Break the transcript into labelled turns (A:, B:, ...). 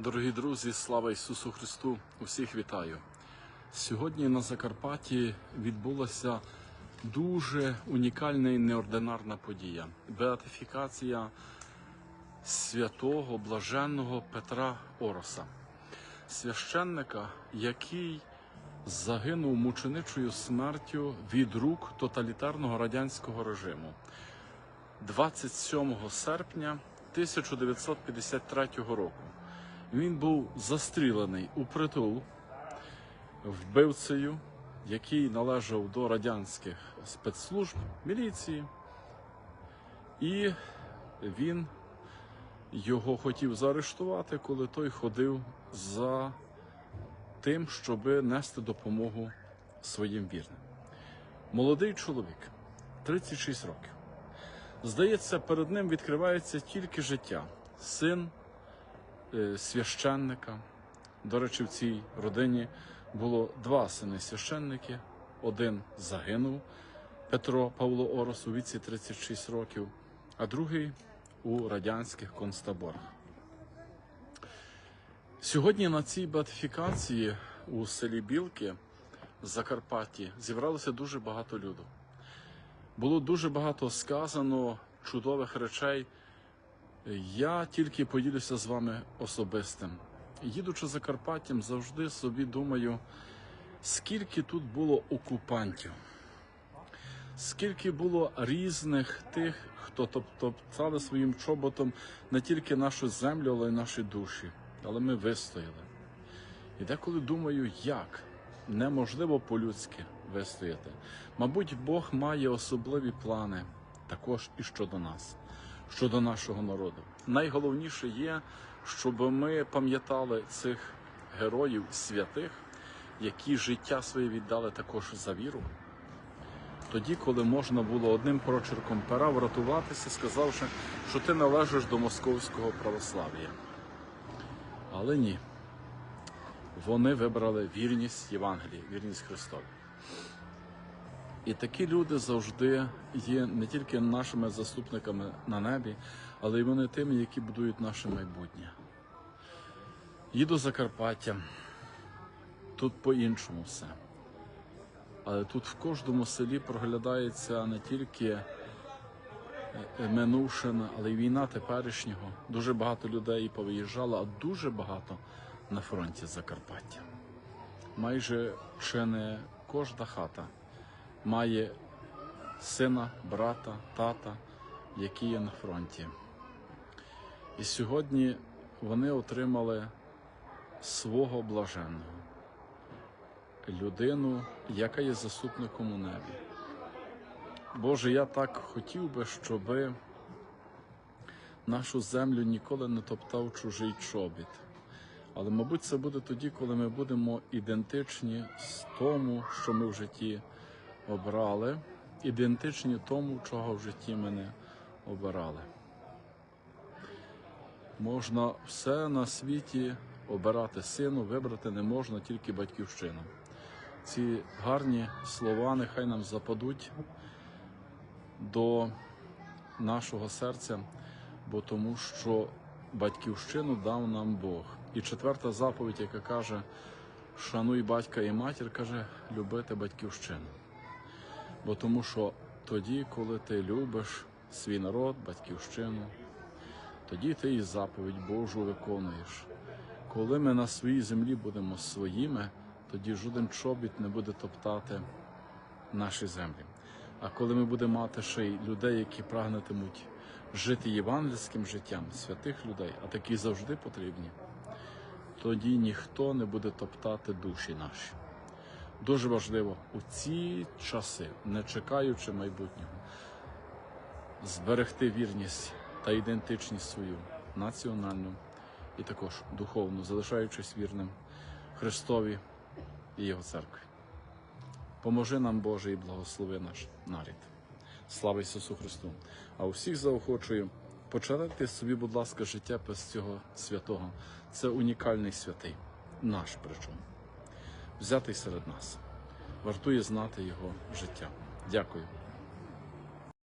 A: Дорогі друзі, слава Ісусу Христу! Усіх вітаю! Сьогодні на Закарпатті відбулася дуже унікальна і неординарна подія беатифікація святого блаженного Петра Ороса, священника, який загинув мученичою смертю від рук тоталітарного радянського режиму 27 серпня 1953 року. Він був застрілений у притул вбивцею, який належав до радянських спецслужб міліції, і він його хотів заарештувати, коли той ходив за тим, щоб нести допомогу своїм вірним. Молодий чоловік, 36 років. Здається, перед ним відкривається тільки життя, син священника. До речі, в цій родині було два сини священники. Один загинув Петро Павло Орос у віці 36 років, а другий у радянських концтаборах. Сьогодні на цій беатифікації у селі Білки в Закарпатті зібралося дуже багато люду. Було дуже багато сказано чудових речей. Я тільки поділюся з вами особистим. Їдучи Закарпаттям, завжди собі думаю, скільки тут було окупантів, скільки було різних тих, хто топ- топтали своїм чоботом не тільки нашу землю, але й наші душі. Але ми вистояли. І деколи думаю, як неможливо по-людськи вистояти. Мабуть, Бог має особливі плани також і щодо нас, щодо нашого народу. Найголовніше є, щоб ми пам'ятали цих героїв святих, які життя своє віддали також за віру. Тоді, коли можна було одним прочерком пера врятуватися, сказавши, що ти належиш до московського православ'я. Але ні. Вони вибрали вірність Євангелії, вірність Христові. І такі люди завжди є не тільки нашими заступниками на небі, але й вони тими, які будують наше майбутнє. Їду Закарпаття, тут по-іншому все. Але тут в кожному селі проглядається не тільки е, е, минувшина, але й війна теперішнього. Дуже багато людей повиїжджало, а дуже багато на фронті Закарпаття. Майже чи не кожна хата має сина, брата, тата, які є на фронті. І сьогодні вони отримали свого блаженного, людину, яка є заступником у небі. Боже, я так хотів би, щоби нашу землю ніколи не топтав чужий чобіт. Але, мабуть, це буде тоді, коли ми будемо ідентичні з тому, що ми в житті обрали, ідентичні тому, чого в житті ми не обирали. Можна все на світі обирати сину, вибрати не можна тільки батьківщину. Ці гарні слова нехай нам западуть до нашого серця, бо тому що батьківщину дав нам Бог. І четверта заповідь, яка каже: шануй батька і матір, каже, любити батьківщину. Бо тому що тоді, коли ти любиш свій народ, батьківщину, тоді ти і заповідь Божу виконуєш. Коли ми на своїй землі будемо своїми, тоді жоден чобіт не буде топтати наші землі. А коли ми будемо мати ще й людей, які прагнетимуть жити євангельським життям, святих людей, а такі завжди потрібні, тоді ніхто не буде топтати душі наші. Дуже важливо у ці часи, не чекаючи майбутнього, зберегти вірність та ідентичність свою національну і також духовну, залишаючись вірним Христові і Його церкві. Поможи нам, Боже, і благослови наш нарід. Слава Ісусу Христу! А усіх заохочую почати собі, будь ласка, життя без цього святого. Це унікальний святий, наш причому, взятий серед нас. Вартує знати його життя. Дякую.